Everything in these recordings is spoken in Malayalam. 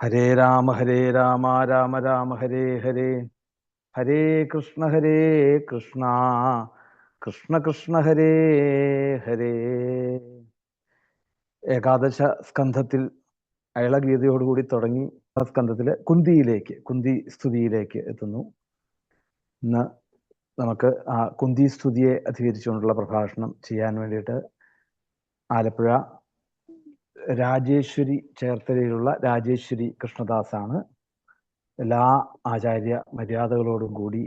ഹരേ രാമ ഹരേ രാമ രാമ രാമ ഹരേ ഹരേ. ഹരേ കൃഷ്ണ ഹരേ കൃഷ്ണ. കൃഷ്ണ കൃഷ്ണ ഹരേ ഹരേ. ഏകാദശ സ്കന്ധത്തിൽ അയളഗീതയോടുകൂടി തുടങ്ങി സ്കന്ധത്തിലെ കുന്തിയിലേക്ക് കുന്തി സ്തുതിയിലേക്ക് എത്തുന്നു. ഇന്ന് നമുക്ക് ആ കുന്തി സ്തുതിയെ അധികരിച്ചുകൊണ്ടുള്ള പ്രഭാഷണം ചെയ്യാൻ വേണ്ടിയിട്ട് ആലപ്പുഴ രാജേശ്വരി ചേർത്തലയിലുള്ള രാജേശ്വരി കൃഷ്ണദാസാണ് എല്ലാ ആചാര്യ മര്യാദകളോടും കൂടി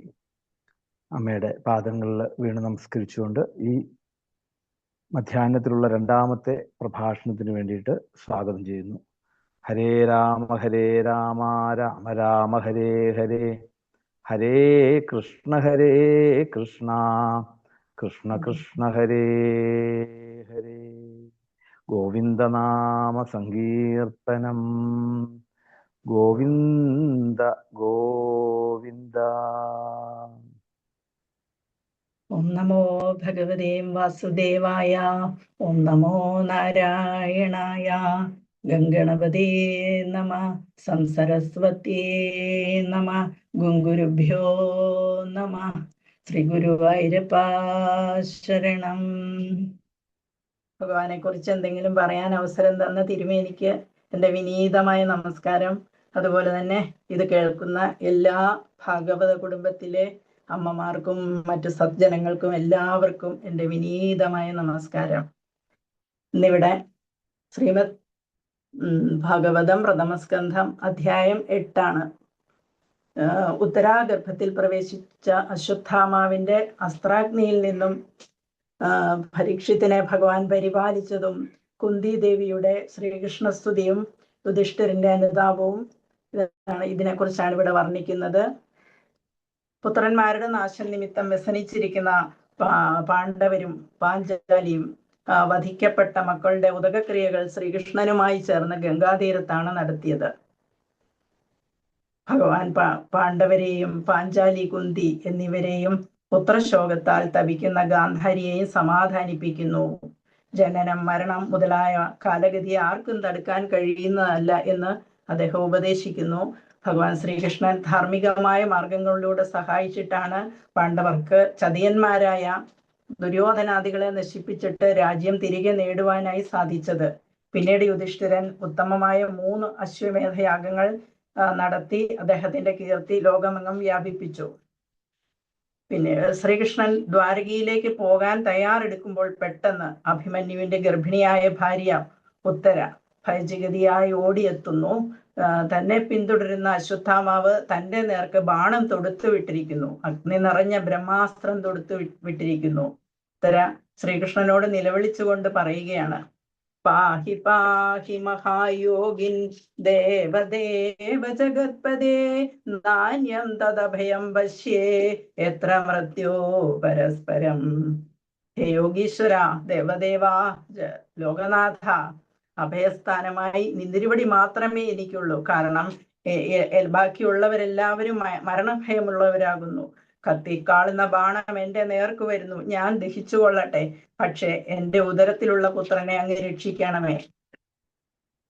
അമ്മയുടെ പാദങ്ങളിൽ വീണ് നമസ്കരിച്ചുകൊണ്ട് ഈ മധ്യാഹ്നത്തിലുള്ള രണ്ടാമത്തെ പ്രഭാഷണത്തിന് വേണ്ടിയിട്ട് സ്വാഗതം ചെയ്യുന്നു. ഹരേ രാമ ഹരേ രാമ രാമ രാമ ഹരേ ഹരേ ഹരേ കൃഷ്ണ ഹരേ കൃഷ്ണ കൃഷ്ണ കൃഷ്ണ ഹരേ ഹരേ. ഗോവിന്ദനാമ സങ്കീർത്തനം ഗോവിന്ദ ഗോവിന്ദ. ഓം നമോ ഭഗവതേ വാസുദേവായ ഓം നമോ നാരായണായ ഗംഗണപതേ നമ സംസരസ്വത്യേ നമ ഗുങ്കുരുഭ്യോ നമ ശ്രീ ഗുരുവായൂരപ്പ ശരണം. ഭഗവാനെ കുറിച്ച് എന്തെങ്കിലും പറയാൻ അവസരം തന്ന തിരുമേനിക്ക് എന്റെ വിനീതമായ നമസ്കാരം. അതുപോലെ തന്നെ ഇത് കേൾക്കുന്ന എല്ലാ ഭാഗവത കുടുംബത്തിലെ അമ്മമാർക്കും മറ്റു സജ്ജനങ്ങൾക്കും എല്ലാവർക്കും എന്റെ വിനീതമായ നമസ്കാരം. ഇന്നിവിടെ ശ്രീമദ് ഭാഗവതം പ്രഥമസ്കന്ധം അധ്യായം എട്ടാണ്. ഉത്തരാഗർഭത്തിൽ പ്രവേശിച്ച അശ്വത്ഥാമാവിന്റെ അസ്ത്രാഗ്നിയിൽ നിന്നും പരീക്ഷത്തിനെ ഭഗവാൻ പരിപാലിച്ചതും കുന്തി ദേവിയുടെ ശ്രീകൃഷ്ണസ്തുതിയും യുധിഷ്ഠിരന്റെ അനുതാപവും ഇതാണ് ഇതിനെക്കുറിച്ചാണ് ഇവിടെ വർണിക്കുന്നത്. പുത്രന്മാരുടെ നാശം നിമിത്തം വ്യസനിച്ചിരിക്കുന്ന പാണ്ഡവരും പാഞ്ചാലിയും വധിക്കപ്പെട്ട മക്കളുടെ ഉദകക്രിയകൾ ശ്രീകൃഷ്ണനുമായി ചേർന്ന് ഗംഗാതീരത്താണ് നടത്തിയത്. ഭഗവാൻ പാണ്ഡവരെയും പാഞ്ചാലി കുന്തി എന്നിവരെയും പുത്രശോകത്താൽ തപിക്കുന്ന ഗാന്ധാരിയെയും സമാധാനിപ്പിക്കുന്നു. ജനനം മരണം മുതലായ കാലഗതിയെ ആർക്കും തടുക്കാൻ കഴിയുന്നതല്ല എന്ന് അദ്ദേഹം ഉപദേശിക്കുന്നു. ഭഗവാൻ ശ്രീകൃഷ്ണൻ ധാർമ്മികമായ മാർഗങ്ങളിലൂടെ സഹായിച്ചിട്ടാണ് പാണ്ഡവർക്ക് ചതിയന്മാരായ ദുര്യോധനാദികളെ നശിപ്പിച്ചിട്ട് രാജ്യം തിരികെ നേടുവാനായി സാധിച്ചത്. പിന്നീട് യുധിഷ്ഠിരൻ ഉത്തമമായ മൂന്ന് അശ്വമേധയാഗങ്ങൾ നടത്തി അദ്ദേഹത്തിന്റെ കീർത്തി ലോകമെങ്ങും വ്യാപിപ്പിച്ചു. പിന്നെ ശ്രീകൃഷ്ണൻ ദ്വാരകയിലേക്ക് പോകാൻ തയ്യാറെടുക്കുമ്പോൾ പെട്ടെന്ന് അഭിമന്യുവിന്റെ ഗർഭിണിയായ ഭാര്യ ഉത്തര ഭയജഗതിയായി ഓടിയെത്തുന്നു. തന്നെ പിന്തുടരുന്ന അശ്വത്ഥാമാവ് തന്റെ നേർക്ക് ബാണം തൊടുത്തു വിട്ടിരിക്കുന്നു. അഗ്നി നിറഞ്ഞ ബ്രഹ്മാസ്ത്രം തൊടുത്തു വിട്ടിരിക്കുന്നു. ഉത്തര ശ്രീകൃഷ്ണനോട് നിലവിളിച്ചുകൊണ്ട് പറയുകയാണ് പാഹി പാഹി മഹായോഗിൻ ദേവദേവ ജഗത്പദേ നാന്യം തദഭയം വശ്യേ എത്ര മൃത്യോ പരസ്പരം. ഹേ യോഗീശ്വര ദേവദേവ ലോകനാഥ അഭയസ്ഥാനമായി നിന്തിരിവടി മാത്രമേ എനിക്കുള്ളൂ. കാരണം ബാക്കിയുള്ളവരെല്ലാവരും മരണഭയമുള്ളവരാകുന്നു. കത്തിക്കാളുന്ന ബാണം എന്റെ നേർക്ക് വരുന്നു. ഞാൻ ദഹിച്ചു കൊള്ളട്ടെ. പക്ഷെ എന്റെ ഉദരത്തിലുള്ള പുത്രനെ അങ്ങ് രക്ഷിക്കണമേ.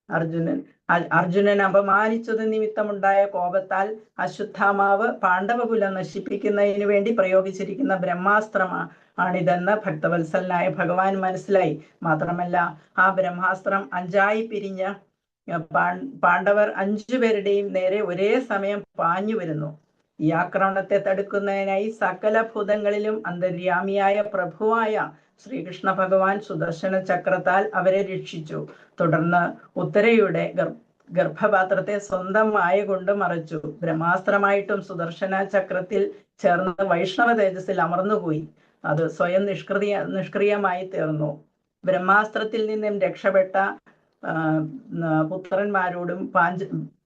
അർജുനൻ അർജുനൻ അപമാനിച്ചത് നിമിത്തമുണ്ടായ കോപത്താൽ അശ്വത്ഥാമാവ് പാണ്ഡവകുലം നശിപ്പിക്കുന്നതിന് വേണ്ടി പ്രയോഗിച്ചിരിക്കുന്ന ബ്രഹ്മാസ്ത്രമാ ആണിതെന്ന് ഭക്തവത്സലനായ ഭഗവാൻ മനസ്സിലായി. മാത്രമല്ല ആ ബ്രഹ്മാസ്ത്രം അഞ്ചായി പിരിഞ്ഞ പാണ്ഡവർ അഞ്ചു പേരുടെയും നേരെ ഒരേ സമയം പാഞ്ഞു വരുന്നു. ഈ ആക്രമണത്തെ തടുക്കുന്നതിനായി സകല ഭൂതങ്ങളിലും അന്തര്യാമിയായ പ്രഭുവായ ശ്രീകൃഷ്ണ ഭഗവാൻ സുദർശന ചക്രത്താൽ അവരെ രക്ഷിച്ചു. തുടർന്ന് ഉത്തരയുടെ ഗർഭപാത്രത്തെ സ്വന്തം മായ കൊണ്ട് മറച്ചു. ബ്രഹ്മാസ്ത്രമായിട്ടും സുദർശന ചക്രത്തിൽ ചേർന്ന് വൈഷ്ണവ തേജസ്സിൽ അമർന്നുപോയി. അത് സ്വയം നിഷ്ക്രിയ നിഷ്ക്രിയമായി തീർന്നു. ബ്രഹ്മാസ്ത്രത്തിൽ നിന്നും രക്ഷപ്പെട്ട പുത്രന്മാരോടും പാഞ്ച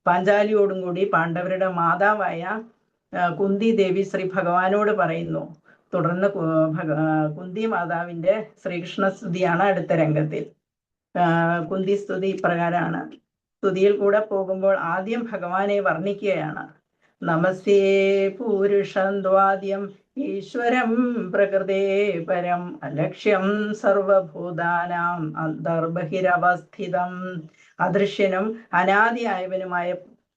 പാഞ്ചാലിയോടും കൂടി പാണ്ഡവരുടെ മാതാവായ കുന്തി ദേവി ശ്രീ ഭഗവാനോട് പറയുന്നു. തുടർന്ന് കുന്തി മാതാവിന്റെ ശ്രീകൃഷ്ണ സ്തുതിയാണ് അടുത്ത രംഗത്തിൽ. കുന്തി സ്തുതി ഇപ്രകാരമാണ്. സ്തുതിയിൽ കൂടെ പോകുമ്പോൾ ആദ്യം ഭഗവാനെ വർണിക്കുകയാണ്. നമസ്തേ പൂരുഷം ദ്വാദ്യം ഈശ്വരം പ്രകൃതേ പരം അലക്ഷ്യം സർവഭൂതാനാം അന്തർബഹിരവസ്ഥിതം അദൃശ്യനും അനാദിയായവനുമായ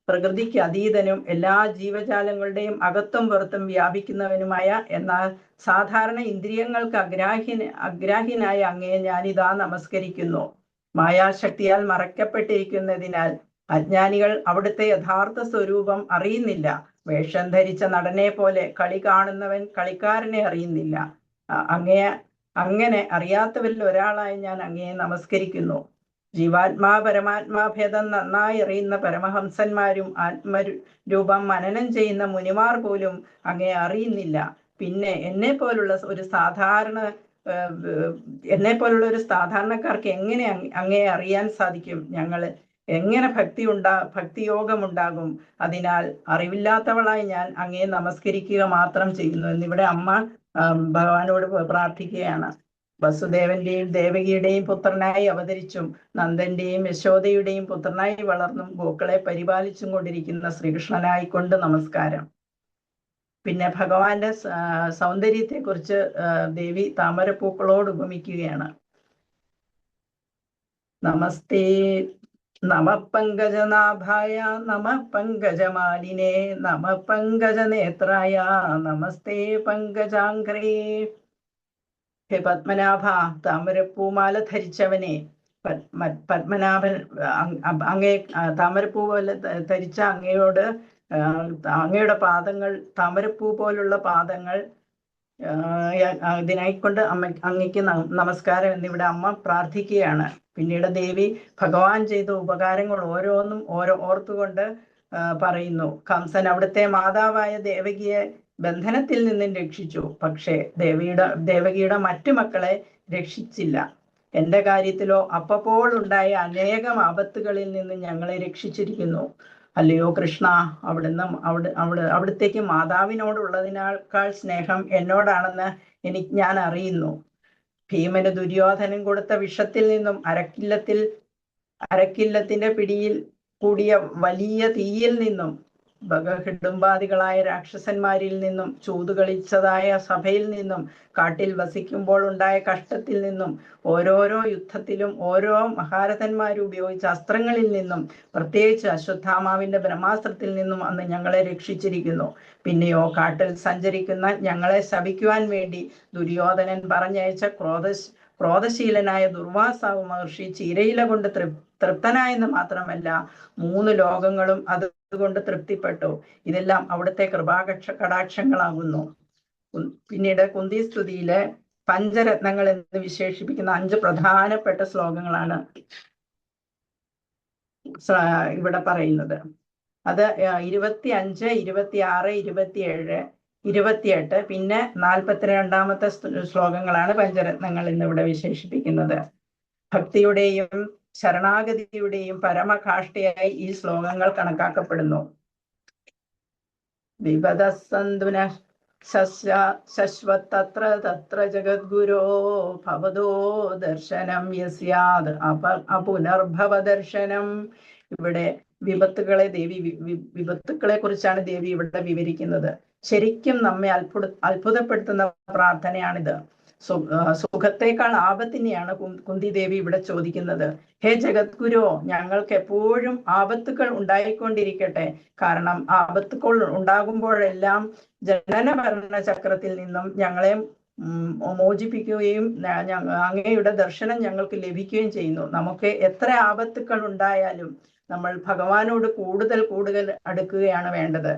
പ്രകൃതിക്ക് അതീതനും എല്ലാ ജീവജാലങ്ങളുടെയും അകത്തും പുറത്തും വ്യാപിക്കുന്നവനുമായ എന്നാൽ സാധാരണ ഇന്ദ്രിയങ്ങൾക്ക് അഗ്രാഹി അഗ്രാഹ്യനായ അങ്ങയെ ഞാനിതാ നമസ്കരിക്കുന്നു. മായാശക്തിയാൽ മറയ്ക്കപ്പെട്ടിരിക്കുന്നതിനാൽ അജ്ഞാനികൾ അവിടുത്തെ യഥാർത്ഥ സ്വരൂപം അറിയുന്നില്ല. വേഷം ധരിച്ച നടനെ പോലെ കളി കാണുന്നവൻ കളിക്കാരനെ അറിയുന്നില്ല. അങ്ങയെ അങ്ങനെ അറിയാത്തവരിൽ ഒരാളായി ഞാൻ അങ്ങയെ നമസ്കരിക്കുന്നു. ജീവാത്മാ പരമാത്മാ ഭേദം നന്നായി അറിയുന്ന പരമഹംസന്മാരും ആത്മരൂപം മനനം ചെയ്യുന്ന മുനിമാർ പോലും അങ്ങയെ അറിയുന്നില്ല. പിന്നെ എന്നെ പോലുള്ള ഒരു സാധാരണ എന്നെ പോലുള്ള ഒരു സാധാരണക്കാർക്ക് എങ്ങനെ അങ്ങേ അറിയാൻ സാധിക്കും? ഞങ്ങൾ എങ്ങനെ ഭക്തി ഉണ്ടാ ഭക്തിയോഗമുണ്ടാകും? അതിനാൽ അറിവില്ലാത്തവളായി ഞാൻ അങ്ങേ നമസ്കരിക്കുക മാത്രം ചെയ്യുന്നു. എന്നിവിടെ അമ്മ ഭഗവാനോട് പ്രാർത്ഥിക്കുകയാണ്. വസുദേവന്റെയും ദേവകിയുടെയും പുത്രനായി അവതരിച്ചും നന്ദന്റെയും യശോദയുടെയും പുത്രനായി വളർന്നും ഗോക്കളെ പരിപാലിച്ചും കൊണ്ടിരിക്കുന്ന ശ്രീകൃഷ്ണനായിക്കൊണ്ട് നമസ്കാരം. പിന്നെ ഭഗവാന്റെ സൗന്ദര്യത്തെ കുറിച്ച് സൗന്ദര്യത്തെക്കുറിച്ച് ദേവി താമരപ്പൂക്കളോട് ഉപമിക്കുകയാണ്. നമസ്തേ നമ പങ്കജനാഭായ നമ പങ്കജമാലിനെ നമ പങ്കജനേത്രായ നമസ്തേ പങ്കജാംഗ്രേ. ഹേ പത്മനാഭ താമരപ്പൂമാല ധരിച്ചവനെ പത്മ പത്മനാഭൻ അങ്ങേ താമരപ്പൂ പോലെ ധരിച്ച അങ്ങയോട് അങ്ങയുടെ പാദങ്ങൾ താമരപ്പൂ പോലുള്ള പാദങ്ങൾ ഇതിനായിക്കൊണ്ട് അമ്മ അങ്ങയ്ക്ക് നമസ്കാരം എന്നിവിടെ അമ്മ പ്രാർത്ഥിക്കുകയാണ്. പിന്നീട് ദേവി ഭഗവാൻ ചെയ്ത ഉപകാരങ്ങൾ ഓരോന്നും ഓരോ ഓർത്തുകൊണ്ട് പറയുന്നു. കംസൻ അവിടുത്തെ മാതാവായ ദേവകിയെ ബന്ധനത്തിൽ നിന്നും രക്ഷിച്ചു. പക്ഷേ ദേവിയുടെ ദേവകിയുടെ മറ്റു മക്കളെ രക്ഷിച്ചില്ല. എന്റെ കാര്യത്തിലോ അപ്പപ്പോൾ ഉണ്ടായ അനേകം ആപത്തുകളിൽ നിന്ന് ഞങ്ങളെ രക്ഷിച്ചിരിക്കുന്നു. അല്ലയോ കൃഷ്ണ അവിടുന്ന് അവിടെ അവിടെ അവിടത്തേക്ക് മാതാവിനോടുള്ളതിനേക്കാൾ സ്നേഹം എന്നോടാണെന്ന് എനിക്ക് ഞാൻ അറിയുന്നു. ഭീമന് ദുര്യോധനൻ കൊടുത്ത വിഷത്തിൽ നിന്നും അരക്കില്ലത്തിൽ അരക്കില്ലത്തിന്റെ പിടിയിൽ കൂടിയ വലിയ തീയിൽ നിന്നും ബഗഹിഡുംബാദികളായ രാക്ഷസന്മാരിൽ നിന്നും ചൂതുകളിച്ചതായ സഭയിൽ നിന്നും കാട്ടിൽ വസിക്കുമ്പോൾ ഉണ്ടായ കഷ്ടത്തിൽ നിന്നും ഓരോരോ യുദ്ധത്തിലും ഓരോ മഹാരഥന്മാർ ഉപയോഗിച്ച അസ്ത്രങ്ങളിൽ നിന്നും പ്രത്യേകിച്ച് അശ്വത്ഥാമാവിന്റെ ബ്രഹ്മാസ്ത്രത്തിൽ നിന്നും അന്ന് ഞങ്ങളെ രക്ഷിച്ചിരിക്കുന്നു. പിന്നെയോ കാട്ടിൽ സഞ്ചരിക്കുന്ന ഞങ്ങളെ ശപിക്കുവാൻ വേണ്ടി ദുര്യോധനൻ പറഞ്ഞയച്ച ക്രോധ ക്രോധശീലനായ ദുർവാസാവ് മഹർഷി ചീരയില കൊണ്ട് തൃപ് തൃപ്തനായെന്ന് മാത്രമല്ല മൂന്ന് ലോകങ്ങളും അതുകൊണ്ട് തൃപ്തിപ്പെട്ടു. ഇതെല്ലാം അവിടുത്തെ കൃപാകക്ഷ കടാക്ഷങ്ങളാകുന്നു. പിന്നീട് കുന്തി സ്തുതിയിലെ പഞ്ചരത്നങ്ങൾ എന്ന് വിശേഷിപ്പിക്കുന്ന അഞ്ച് പ്രധാനപ്പെട്ട ശ്ലോകങ്ങളാണ് ഇവിടെ പറയുന്നത്. അത് ഇരുപത്തി അഞ്ച് ഇരുപത്തി ആറ് ഇരുപത്തിയേഴ് ഇരുപത്തിയെട്ട് പിന്നെ നാൽപ്പത്തിരണ്ടാമത്തെ ശ്ലോകങ്ങളാണ് പഞ്ചരത്നങ്ങൾ എന്നിവിടെ വിശേഷിപ്പിക്കുന്നത്. ഭക്തിയുടെയും ശരണാഗതിയുടെയും പരമകാഷ്ഠയായി ഈ ശ്ലോകങ്ങൾ കണക്കാക്കപ്പെടുന്നു. വിപദസന്തുന ശശ്വത്തത്ര തത്ര ജഗദ്ഗുരോ ഭവതോ ദർശനം യസ്യാത് അപ അപുനർഭവ ദർശനം ഇവിടെ വിപത്തുകളെ ദേവി വിപത്തുക്കളെ കുറിച്ചാണ് ദേവി ഇവിടെ വിവരിക്കുന്നത്. ശരിക്കും നമ്മെ അത്ഭുത അത്ഭുതപ്പെടുത്തുന്ന പ്രാർത്ഥനയാണിത്. സുഖത്തേക്കാൾ ആപത്തിനെയാണ് കുന്തി ദേവി ഇവിടെ ചോദിക്കുന്നത്. ഹേ ജഗദ്ഗുരു ഞങ്ങൾക്ക് എപ്പോഴും ആപത്തുകൾ ഉണ്ടായിക്കൊണ്ടിരിക്കട്ടെ. കാരണം ആപത്തുകൾ ഉണ്ടാകുമ്പോഴെല്ലാം ജനന മരണ ചക്രത്തിൽ നിന്നും ഞങ്ങളെ മോചിപ്പിക്കുകയും അങ്ങയുടെ ദർശനം ഞങ്ങൾക്ക് ലഭിക്കുകയും ചെയ്യുന്നു. നമുക്ക് എത്ര ആപത്തുകൾ ഉണ്ടായാലും നമ്മൾ ഭഗവാനോട് കൂടുതൽ കൂടുതൽ അടുക്കുകയാണ് വേണ്ടത്.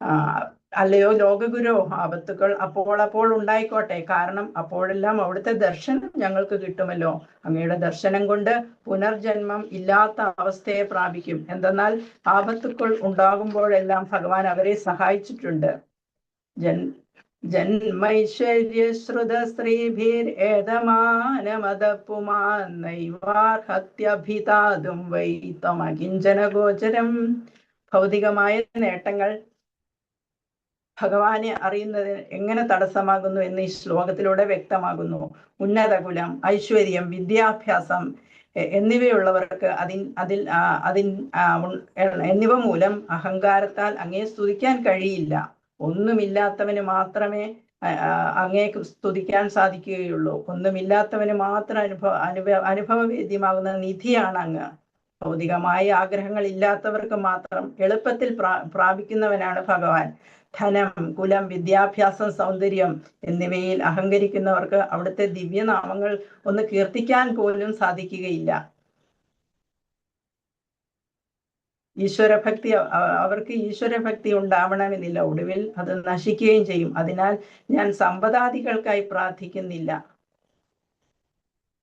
ആ, അല്ലയോ ലോകഗുരു ആപത്തുകൾ അപ്പോൾ അപ്പോൾ ഉണ്ടായിക്കോട്ടെ. കാരണം അപ്പോഴെല്ലാം അവിടുത്തെ ദർശനം ഞങ്ങൾക്ക് കിട്ടുമല്ലോ. അങ്ങയുടെ ദർശനം കൊണ്ട് പുനർജന്മം ഇല്ലാത്ത അവസ്ഥയെ പ്രാപിക്കും. എന്തെന്നാൽ ആപത്തുക്കൾ ഉണ്ടാകുമ്പോഴെല്ലാം ഭഗവാൻ അവരെ സഹായിച്ചിട്ടുണ്ട്. ജൻ ജന്മൈശ്വര്യശ്രുത സ്ത്രീഭിർഏതമാനമതപ്പുമാന്നൈവാർഹത്യഭിതാതും വൈ ഭൗതികമായ നേട്ടങ്ങൾ ഭഗവാനെ അറിയുന്നത് എങ്ങനെ തടസ്സമാകുന്നു എന്ന് ഈ ശ്ലോകത്തിലൂടെ വ്യക്തമാകുന്നു. ഉന്നത കുലം ഐശ്വര്യം വിദ്യാഭ്യാസം എന്നിവയുള്ളവർക്ക് അതിൻ അതിൽ അതിൻ എന്നിവ മൂലം അഹങ്കാരത്താൽ അങ്ങേ സ്തുതിക്കാൻ കഴിയില്ല. ഒന്നുമില്ലാത്തവന് മാത്രമേ അങ്ങേ സ്തുതിക്കാൻ സാധിക്കുകയുള്ളൂ. ഒന്നുമില്ലാത്തവന് മാത്രം അനുഭവ അനുഭവ അനുഭവവേദ്യമാകുന്ന നിധിയാണ് അങ്ങ്. ഭൗതികമായ ആഗ്രഹങ്ങൾ ഇല്ലാത്തവർക്ക് മാത്രം എളുപ്പത്തിൽ പ്രാ പ്രാപിക്കുന്നവനാണ് ഭഗവാൻ. ധനം കുലം വിദ്യാഭ്യാസം സൗന്ദര്യം എന്നിവയിൽ അഹങ്കരിക്കുന്നവർക്ക് അവിടുത്തെ ദിവ്യനാമങ്ങൾ ഒന്ന് കീർത്തിക്കാൻ പോലും സാധിക്കുകയില്ല. ഈശ്വരഭക്തി അവർക്ക് ഈശ്വരഭക്തി ഉണ്ടാവണമെന്നില്ല. ഒടുവിൽ അത് നശിക്കുകയും ചെയ്യും. അതിനാൽ ഞാൻ സമ്പദാദികൾക്കായി പ്രാർത്ഥിക്കുന്നില്ല.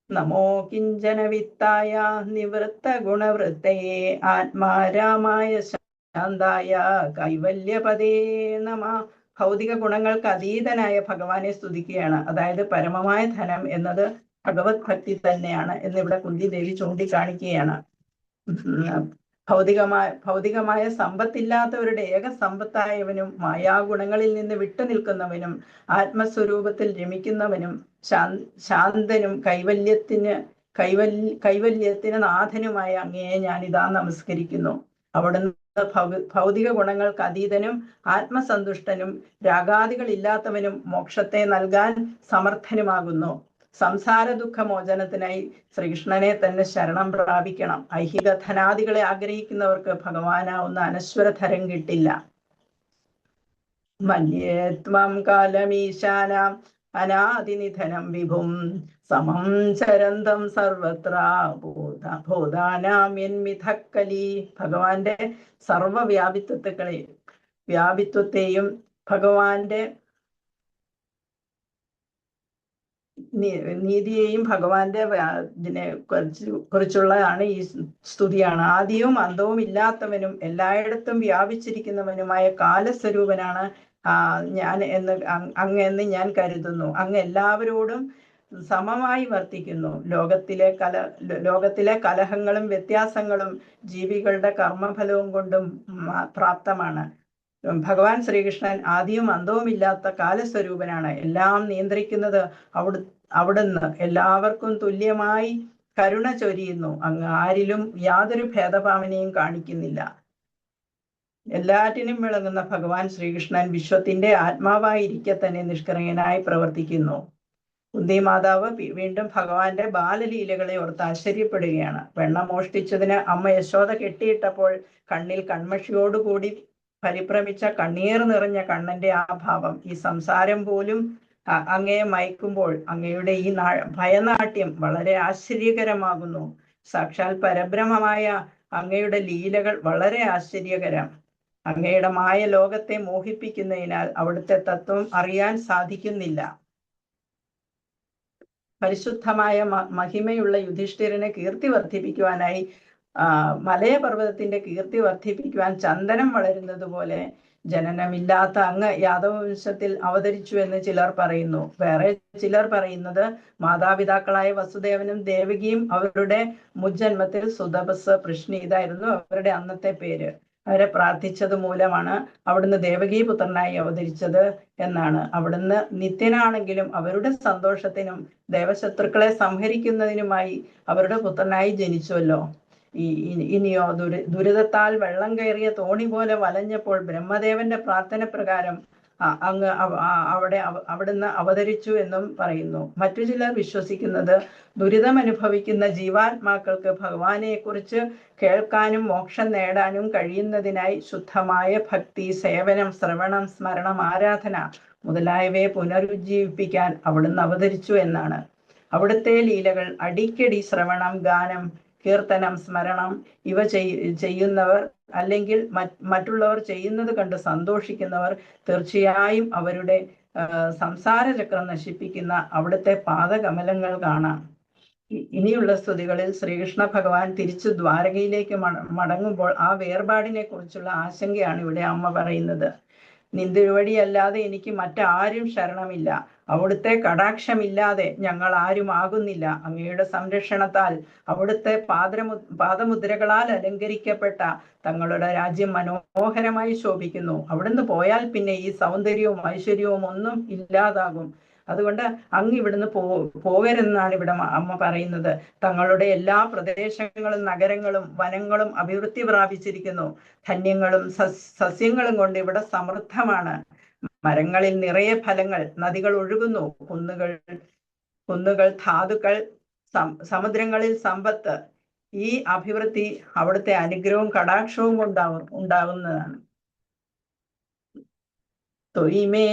നമോ കിഞ്ചന വിത്തായ നിവൃത്ത ഗുണവൃത്തയെ ആത്മാരാമായ ശാന്തായ കൈവല്യപദേ നമ. ഭൗതിക ഗുണങ്ങൾക്ക് അതീതനായ ഭഗവാനെ സ്തുതിക്കുകയാണ്. അതായത് പരമമായ ധനം എന്നത് ഭഗവത് ഭക്തി തന്നെയാണ് എന്ന് ഇവിടെ കുന്തി ദേവി ചൂണ്ടിക്കാണിക്കുകയാണ്. ഭൗതികമായ ഭൗതികമായ സമ്പത്തില്ലാത്തവരുടെ ഏക സമ്പത്തായവനും മായാഗുണങ്ങളിൽ നിന്ന് വിട്ടു നിൽക്കുന്നവനും ആത്മസ്വരൂപത്തിൽ രമിക്കുന്നവനും ശാന്തനും കൈവല്യത്തിന് കൈവല്യ കൈവല്യത്തിന് നാഥനുമായ അങ്ങയെ ഇതാ നമസ്കരിക്കുന്നു. അവിടുന്ന് ഭൗതിക ഗുണങ്ങൾക്ക് അതീതനും ആത്മസന്തുഷ്ടനും രാഗാദികളില്ലാത്തവനും മോക്ഷത്തെ നൽകാൻ സമർത്ഥനുമാകുന്നു. സംസാര ദുഃഖമോചനത്തിനായി ശ്രീകൃഷ്ണനെ തന്നെ ശരണം പ്രാപിക്കണം. ഐഹിക ധനാദികളെ ആഗ്രഹിക്കുന്നവർക്ക് ഭഗവാനാവുന്ന അനശ്വരധരം കിട്ടില്ല. മന്യേത്വം കാലമീശാനാം അനാദിനിധനം വിഭും സമം ചരന്തം സർവത്ര ഭൂത ഭൂതാനാമിൻമിഥക്കലി ഭഗവാന്റെ സർവവ്യാപിത്വത്തെകളെ വ്യാപിത്വത്തെയും ഭഗവാന്റെ നീതിയെയും ഭഗവാന്റെ ഇതിനെ കുറിച്ച് കുറിച്ചുള്ളതാണ് ഈ സ്തുതിയാണ്. ആദ്യവും അന്തവും ഇല്ലാത്തവനും എല്ലായിടത്തും വ്യാപിച്ചിരിക്കുന്നവനുമായ കാലസ്വരൂപനാണ് ഞാൻ എന്ന് അങ് അങ്ങ് എന്ന് ഞാൻ കരുതുന്നു. അങ്ങ് എല്ലാവരോടും സമമായി വർത്തിക്കുന്നു. ലോകത്തിലെ കല ലോകത്തിലെ കലഹങ്ങളും വ്യത്യാസങ്ങളും ജീവികളുടെ കർമ്മഫലവും കൊണ്ടും പ്രാപ്തമാണ്. ഭഗവാൻ ശ്രീകൃഷ്ണൻ ആദ്യവും അന്തവും ഇല്ലാത്ത കാലസ്വരൂപനാണ്. എല്ലാം നിയന്ത്രിക്കുന്നത് അവിടു അവിടുന്ന്. എല്ലാവർക്കും തുല്യമായി കരുണ ചൊരിയുന്നു. അങ്ങ് ആരിലും യാതൊരു ഭേദഭാവനയും കാണിക്കുന്നില്ല. എല്ലാറ്റിനും വിളങ്ങുന്ന ഭഗവാൻ ശ്രീകൃഷ്ണൻ വിശ്വത്തിന്റെ ആത്മാവായിരിക്കെ തന്നെ നിഷ്ക്രിയനായി പ്രവർത്തിക്കുന്നു. കുന്തി മാതാവ് വീണ്ടും ഭഗവാന്റെ ബാലലീലകളെ ഓർത്ത് ആശ്ചര്യപ്പെടുകയാണ്. വെണ്ണ മോഷ്ടിച്ചതിന് അമ്മ യശോദ കെട്ടിയിട്ടപ്പോൾ കണ്ണിൽ കൺമഷിയോടുകൂടി പരിഭ്രമിച്ച കണ്ണീർ നിറഞ്ഞ കണ്ണന്റെ ആ ഭാവം ഈ സംസാരം പോലും അങ്ങയെ മയക്കുമ്പോൾ അങ്ങയുടെ ഈ ഭയനാട്യം വളരെ ആശ്ചര്യകരമാകുന്നു. സാക്ഷാൽ പരബ്രഹ്മമായ അങ്ങയുടെ ലീലകൾ വളരെ ആശ്ചര്യകരം. അങ്ങയുടെ മായ ലോകത്തെ മോഹിപ്പിക്കുന്നതിനാൽ അവിടുത്തെ തത്വം അറിയാൻ സാധിക്കുന്നില്ല. പരിശുദ്ധമായ മഹിമയുള്ള യുധിഷ്ഠിരനെ കീർത്തി വർദ്ധിപ്പിക്കുവാനായി ആ മലയപർവതത്തിന്റെ കീർത്തി വർദ്ധിപ്പിക്കുവാൻ ചന്ദനം വളരുന്നത് പോലെ ജനനമില്ലാത്ത അങ്ങ് യാദവ വംശത്തിൽ അവതരിച്ചു എന്ന് ചിലർ പറയുന്നു. വേറെ ചിലർ പറയുന്നത് മാതാപിതാക്കളായ വസുദേവനും ദേവകിയും അവരുടെ മുജ്ജന്മത്തിൽ സുതപസ് പൃഷ്ണി ഇതായിരുന്നു അവരുടെ അന്നത്തെ പേര്. അവരെ പ്രാർത്ഥിച്ചത് മൂലമാണ് അവിടുന്ന് ദേവകീ പുത്രനായി അവതരിച്ചത് എന്നാണ്. അവിടുന്ന് നിത്യനാണെങ്കിലും അവരുടെ സന്തോഷത്തിനും ദേവശത്രുക്കളെ സംഹരിക്കുന്നതിനുമായി അവരുടെ പുത്രനായി ജനിച്ചുവല്ലോ. ഈ ഇനിയോ ദുരി ദുരിതത്താൽ വെള്ളം കയറിയ തോണി പോലെ വലഞ്ഞപ്പോൾ ബ്രഹ്മദേവന്റെ പ്രാർത്ഥന പ്രകാരം അങ്ങ് അവിടെ അവ- അവിടുന്ന് അവതരിച്ചു എന്നും പറയുന്നു. മറ്റു ചിലർ വിശ്വസിക്കുന്നത് ദുരിതം അനുഭവിക്കുന്ന ജീവാത്മാക്കൾക്ക് ഭഗവാനെ കുറിച്ച് കേൾക്കാനും മോക്ഷം നേടാനും കഴിയുന്നതിനായി ശുദ്ധമായ ഭക്തി സേവനം ശ്രവണം സ്മരണം ആരാധന മുതലായവയെ പുനരുജ്ജീവിപ്പിക്കാൻ അവിടുന്ന് അവതരിച്ചു എന്നാണ്. അവിടുത്തെ ലീലകൾ അടിക്കടി ശ്രവണം ഗാനം കീർത്തനം സ്മരണം ഇവ ചെയ്- ചെയ്യുന്നവർ അല്ലെങ്കിൽ മറ്റുള്ളവർ ചെയ്യുന്നത് കണ്ട് സന്തോഷിക്കുന്നവർ തീർച്ചയായും അവരുടെ സംസാര ചക്രം നശിപ്പിക്കുന്ന അവിടുത്തെ പാദകമലങ്ങൾ കാണാം. ഇനിയുള്ള സ്തുതികളിൽ ശ്രീകൃഷ്ണ ഭഗവാൻ തിരിച്ചു ദ്വാരകയിലേക്ക് മടങ്ങുമ്പോൾ ആ വേർപാടിനെ കുറിച്ചുള്ള ആശങ്കയാണ് ഇവിടെ അമ്മ പറയുന്നത്. നിന്തിരുവടിയല്ലാതെ എനിക്ക് മറ്റാരും ശരണമില്ല. അവിടുത്തെ കടാക്ഷമില്ലാതെ ഞങ്ങൾ ആരും ആകുന്നില്ല അങ്ങയുടെ സംരക്ഷണത്താൽ അവിടുത്തെ പാദമു പാദമുദ്രകളാൽ അലങ്കരിക്കപ്പെട്ട തങ്ങളുടെ രാജ്യം മനോഹരമായി ശോഭിക്കുന്നു. അവിടുന്ന് പോയാൽ പിന്നെ ഈ സൗന്ദര്യവും ഐശ്വര്യവും ഒന്നും ഇല്ലാതാകും. അതുകൊണ്ട് അങ്ങ് ഇവിടുന്ന് പോ പോകരുതെന്നാണ് ഇവിടെ അമ്മ പറയുന്നത്. തങ്ങളുടെ എല്ലാ പ്രദേശങ്ങളും നഗരങ്ങളും വനങ്ങളും അഭിവൃദ്ധി പ്രാപിച്ചിരിക്കുന്നു. ധന്യങ്ങളും സസ് സസ്യങ്ങളും കൊണ്ട് ഇവിടെ സമൃദ്ധമാണ്. മരങ്ങളിൽ നിറയെ ഫലങ്ങൾ നദികൾ ഒഴുകുന്നു കുന്നുകൾ കുന്നുകൾ ധാതുക്കൾ സമുദ്രങ്ങളിൽ സമ്പത്ത്. ഈ അഭിവൃദ്ധി അവിടുത്തെ അനുഗ്രഹവും കടാക്ഷവും ഉണ്ടാവും ഉണ്ടാകുന്നതാണ് തൊയ്മേ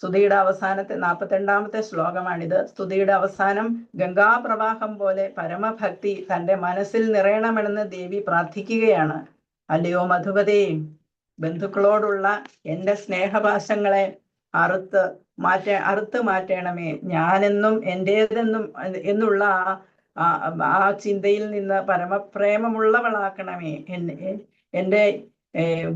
സ്തുതിയുടെ അവസാനത്തെ നാൽപ്പത്തിരണ്ടാമത്തെ ശ്ലോകമാണിത്. സ്തുതിയുടെ അവസാനം ഗംഗാപ്രവാഹം പോലെ പരമഭക്തി തന്റെ മനസ്സിൽ നിറയണമെന്ന് ദേവി പ്രാർത്ഥിക്കുകയാണ്. അല്ലയോ മധുപതേ ബന്ധുക്കളോടുള്ള എന്റെ സ്നേഹപാശങ്ങളെ അറുത്ത് മാറ്റ അറുത്ത് മാറ്റണമേ. ഞാനെന്നും എന്റേതെന്നും എന്നുള്ള ആ ചിന്തയിൽ നിന്ന് പരമപ്രേമമുള്ളവളാക്കണമേ. എന്നെ എന്റെ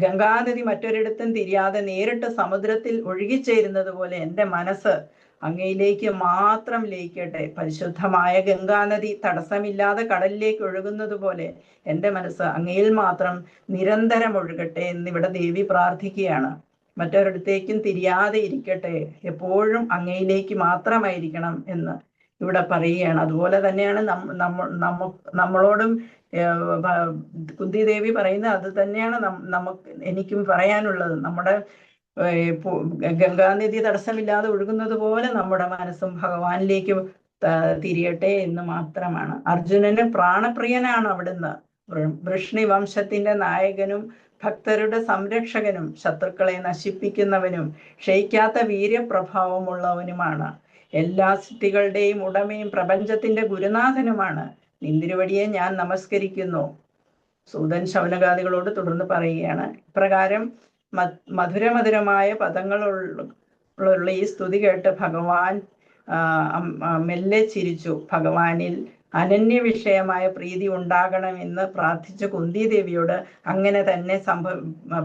ഗംഗാനദി മറ്റൊരിടത്തും തിരിയാതെ നേരിട്ട് സമുദ്രത്തിൽ ഒഴുകിച്ചേരുന്നത് പോലെ എന്റെ മനസ്സ് അങ്ങയിലേക്ക് മാത്രം ലയിക്കട്ടെ. പരിശുദ്ധമായ ഗംഗാനദി തടസ്സമില്ലാതെ കടലിലേക്ക് ഒഴുകുന്നത് പോലെ എന്റെ മനസ്സ് അങ്ങയിൽ മാത്രം നിരന്തരം ഒഴുകട്ടെ എന്നിവിടെ ദേവി പ്രാർത്ഥിക്കുകയാണ്. മറ്റൊരിടത്തേക്കും തിരിയാതെ ഇരിക്കട്ടെ. എപ്പോഴും അങ്ങയിലേക്ക് മാത്രമായിരിക്കണം എന്ന്. ഇവിടെ പറയുകയാണ്. അതുപോലെ തന്നെയാണ് നമ്മ നമ്മ നമ്മ നമ്മളോടും കുന്തി ദേവി പറയുന്നത് അത് തന്നെയാണ് നമുക്ക് എനിക്കും പറയാനുള്ളത്. നമ്മുടെ ഗംഗാനിധി തടസ്സമില്ലാതെ ഒഴുകുന്നത് പോലെ നമ്മുടെ മനസ്സും ഭഗവാനിലേക്ക് തിരിയട്ടെ എന്ന് മാത്രമാണ്. അർജുനന് പ്രാണപ്രിയനാണ് അവിടുന്ന്. വൃഷ്ണി വംശത്തിന്റെ നായകനും ഭക്തരുടെ സംരക്ഷകനും ശത്രുക്കളെ നശിപ്പിക്കുന്നവനും ക്ഷയിക്കാത്ത വീര്യപ്രഭാവമുള്ളവനുമാണ്. എല്ലാ സൃഷ്ടികളുടെയും ഉടമയും പ്രപഞ്ചത്തിന്റെ ഗുരുനാഥനുമാണ്. നിന്തിരുവടിയെ ഞാൻ നമസ്കരിക്കുന്നു. സൂതൻ ശൗനകാദികളോട് തുടർന്ന് പറയുകയാണ് ഇപ്രകാരം മധുരമധുരമായ പദങ്ങളുള്ള ഈ സ്തുതി കേട്ട് ഭഗവാൻ മെല്ലെ ചിരിച്ചു. ഭഗവാനിൽ അനന്യ വിഷയമായ പ്രീതി ഉണ്ടാകണമെന്ന് പ്രാർത്ഥിച്ച കുന്തിദേവിയോട് അങ്ങനെ തന്നെ സംഭവ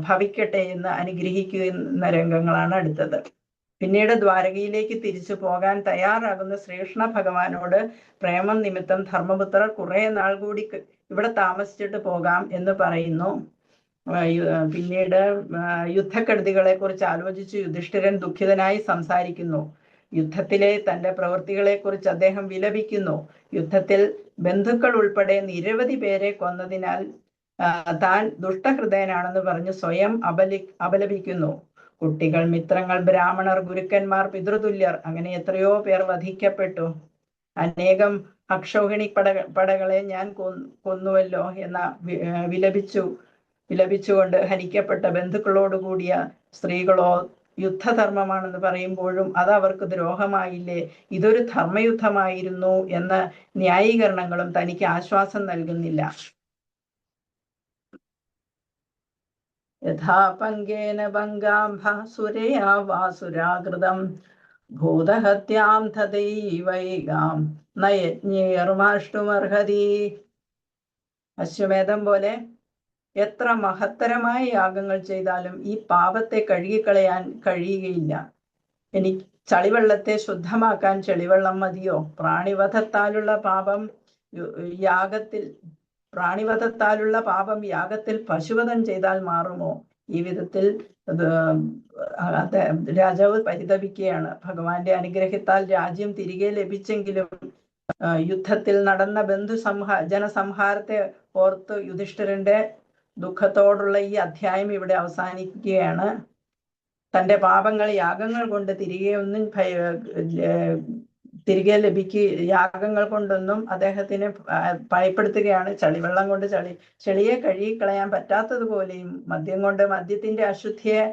ഭവിക്കട്ടെ എന്ന് അനുഗ്രഹിക്കുന്ന രംഗങ്ങളാണ് അടുത്തത്. പിന്നീട് ദ്വാരകയിലേക്ക് തിരിച്ചു പോകാൻ തയ്യാറാകുന്ന ശ്രീകൃഷ്ണ ഭഗവാനോട് പ്രേമം നിമിത്തം ധർമ്മപുത്രർ കുറെ നാൾ കൂടി ഇവിടെ താമസിച്ചിട്ട് പോകാം എന്ന് പറയുന്നു. പിന്നീട് യുദ്ധക്കെടുതികളെ കുറിച്ച് ആലോചിച്ച് യുധിഷ്ഠിരൻ ദുഃഖിതനായി സംസാരിക്കുന്നു. യുദ്ധത്തിലെ തന്റെ പ്രവൃത്തികളെ കുറിച്ച് അദ്ദേഹം വിലപിക്കുന്നു. യുദ്ധത്തിൽ ബന്ധുക്കൾ ഉൾപ്പെടെ നിരവധി പേരെ കൊന്നതിനാൽ താൻ ദുഷ്ടഹൃദയനാണെന്ന് പറഞ്ഞ് സ്വയം അപലി അപലപിക്കുന്നു. കുട്ടികൾ മിത്രങ്ങൾ ബ്രാഹ്മണർ ഗുരുക്കന്മാർ പിതൃതുല്യർ അങ്ങനെ എത്രയോ പേർ വധിക്കപ്പെട്ടു. അനേകം അക്ഷൗഹിണി പട പടകളെ ഞാൻ കൊന്നുവല്ലോ എന്ന വിലപിച്ചു വിലപിച്ചുകൊണ്ട് ഹനിക്കപ്പെട്ട ബന്ധുക്കളോട് കൂടിയ സ്ത്രീകളോ യുദ്ധധർമ്മമാണെന്ന് പറയുമ്പോഴും അത് അവർക്ക് ദ്രോഹമായില്ലേ? ഇതൊരു ധർമ്മയുദ്ധമായിരുന്നു എന്ന ന്യായീകരണങ്ങളും തനിക്ക് ആശ്വാസം നൽകുന്നില്ല. യഥാ പങ്കേന ഭംഗാംഭ സുരയാ വാസുരാകൃതം. ഭൂതഹത്യാം തദൈവൈകാം. നയജ്ഞേർമാഷ്ടുമർഹതി. അശ്വമേധം പോലെ എത്ര മഹത്തരമായ യാഗങ്ങൾ ചെയ്താലും ഈ പാപത്തെ കഴുകിക്കളയാൻ കഴിയുകയില്ല. എനിക്ക് ചളിവെള്ളത്തെ ശുദ്ധമാക്കാൻ ചെളിവെള്ളം മതിയോ? പ്രാണിവധത്താലുള്ള പാപം യാഗത്തിൽ പ്രാണിവധത്താലുള്ള പാപം യാഗത്തിൽ പശുവധം ചെയ്താൽ മാറുമോ? ഈ വിധത്തിൽ രാജാവ് പരിതപിക്കുകയാണ്. ഭഗവാന്റെ അനുഗ്രഹത്താൽ രാജ്യം തിരികെ ലഭിച്ചെങ്കിലും യുദ്ധത്തിൽ നടന്ന ബന്ധു സംഹാ ജനസംഹാരത്തെ ഓർത്ത് യുധിഷ്ഠിരന്റെ ദുഃഖത്തോടുള്ള ഈ അധ്യായം ഇവിടെ അവസാനിക്കുകയാണ്. തന്റെ പാപങ്ങൾ യാഗങ്ങൾ കൊണ്ട് തിരികെ ഒന്നും തിരികെ ലഭിക്കുക യാഗങ്ങൾ കൊണ്ടൊന്നും അദ്ദേഹത്തിന് ഭയപ്പെടുത്തുകയാണ്. ചളിവെള്ളം കൊണ്ട് ചളി ചെളിയെ കഴുകിക്കളയാൻ പറ്റാത്തതുപോലെയും മദ്യം കൊണ്ട് മദ്യത്തിന്റെ അശുദ്ധിയെ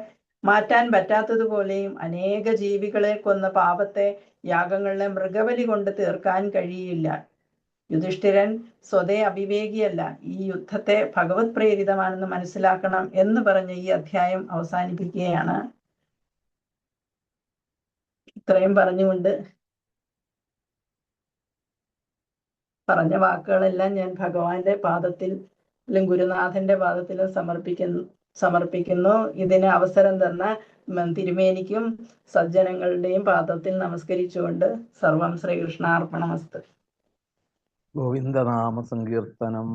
മാറ്റാൻ പറ്റാത്തതുപോലെയും അനേക ജീവികളെ കൊന്ന പാപത്തെ യാഗങ്ങളിലെ മൃഗബലി കൊണ്ട് തീർക്കാൻ കഴിയില്ല. യുധിഷ്ഠിരൻ സ്വതേ അവിവേകിയല്ല. ഈ യുദ്ധത്തെ ഭഗവത് പ്രേരിതമാണെന്ന് മനസ്സിലാക്കണം എന്ന് പറഞ്ഞ് ഈ അധ്യായം അവസാനിപ്പിക്കുകയാണ്. ഇത്രയും പറഞ്ഞുകൊണ്ട് പറഞ്ഞ വാക്കുകളെല്ലാം ഞാൻ ഭഗവാന്റെ പാദത്തിൽ ഗുരുനാഥന്റെ പാദത്തിൽ സമർപ്പിക്കുന്നു സമർപ്പിക്കുന്നു. ഇതിന് അവസരം തന്ന തിരുമേനിക്കും സജ്ജനങ്ങളുടെയും പാദത്തിൽ നമസ്കരിച്ചുകൊണ്ട് സർവം ശ്രീകൃഷ്ണാർപ്പണമസ്തു. ഗോവിന്ദനാമ സങ്കീർത്തനം.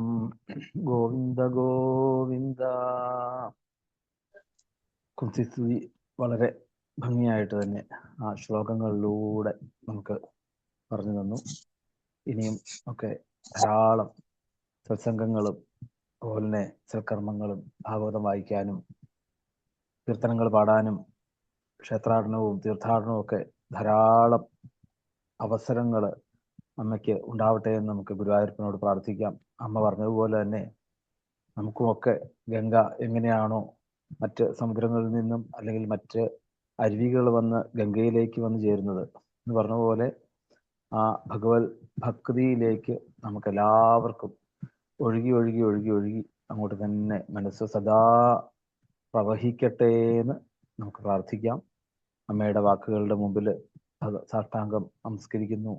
ഗോവിന്ദ ഗോവിന്ദ. കുത്തിസ്തുതി വളരെ ഭംഗിയായിട്ട് തന്നെ ആ ശ്ലോകങ്ങളിലൂടെ നമുക്ക് പറഞ്ഞു തന്നു. ഇനിയും ഒക്കെ ധാരാളം സത്സംഗങ്ങളും അതുപോലെ തന്നെ സൽക്കർമ്മങ്ങളും ഭാഗവതം വായിക്കാനും കീർത്തനങ്ങൾ പാടാനും ക്ഷേത്രാടനവും തീർത്ഥാടനവും ഒക്കെ ധാരാളം അവസരങ്ങൾ അമ്മയ്ക്ക് ഉണ്ടാവട്ടെ എന്ന് നമുക്ക് ഗുരുവായൂരപ്പനോട് പ്രാർത്ഥിക്കാം. അമ്മ പറഞ്ഞതുപോലെ തന്നെ നമുക്കുമൊക്കെ ഗംഗ എങ്ങനെയാണോ മറ്റ് സമുദ്രങ്ങളിൽ നിന്നും അല്ലെങ്കിൽ മറ്റ് അരുവികൾ വന്ന് ഗംഗയിലേക്ക് വന്ന് ചേരുന്നത് എന്ന് പറഞ്ഞ പോലെ ആ ഭഗവത് ഭക്തിയിലേക്ക് നമുക്ക് എല്ലാവർക്കും ഒഴുകി ഒഴുകി ഒഴുകി ഒഴുകി അങ്ങോട്ട് തന്നെ മനസ്സ് സദാ പ്രവഹിക്കട്ടെ എന്ന് നമുക്ക് പ്രാർത്ഥിക്കാം. അമ്മയുടെ വാക്കുകളുടെ മുമ്പിൽ സാഷ്ടാംഗം നമസ്കരിക്കുന്നു.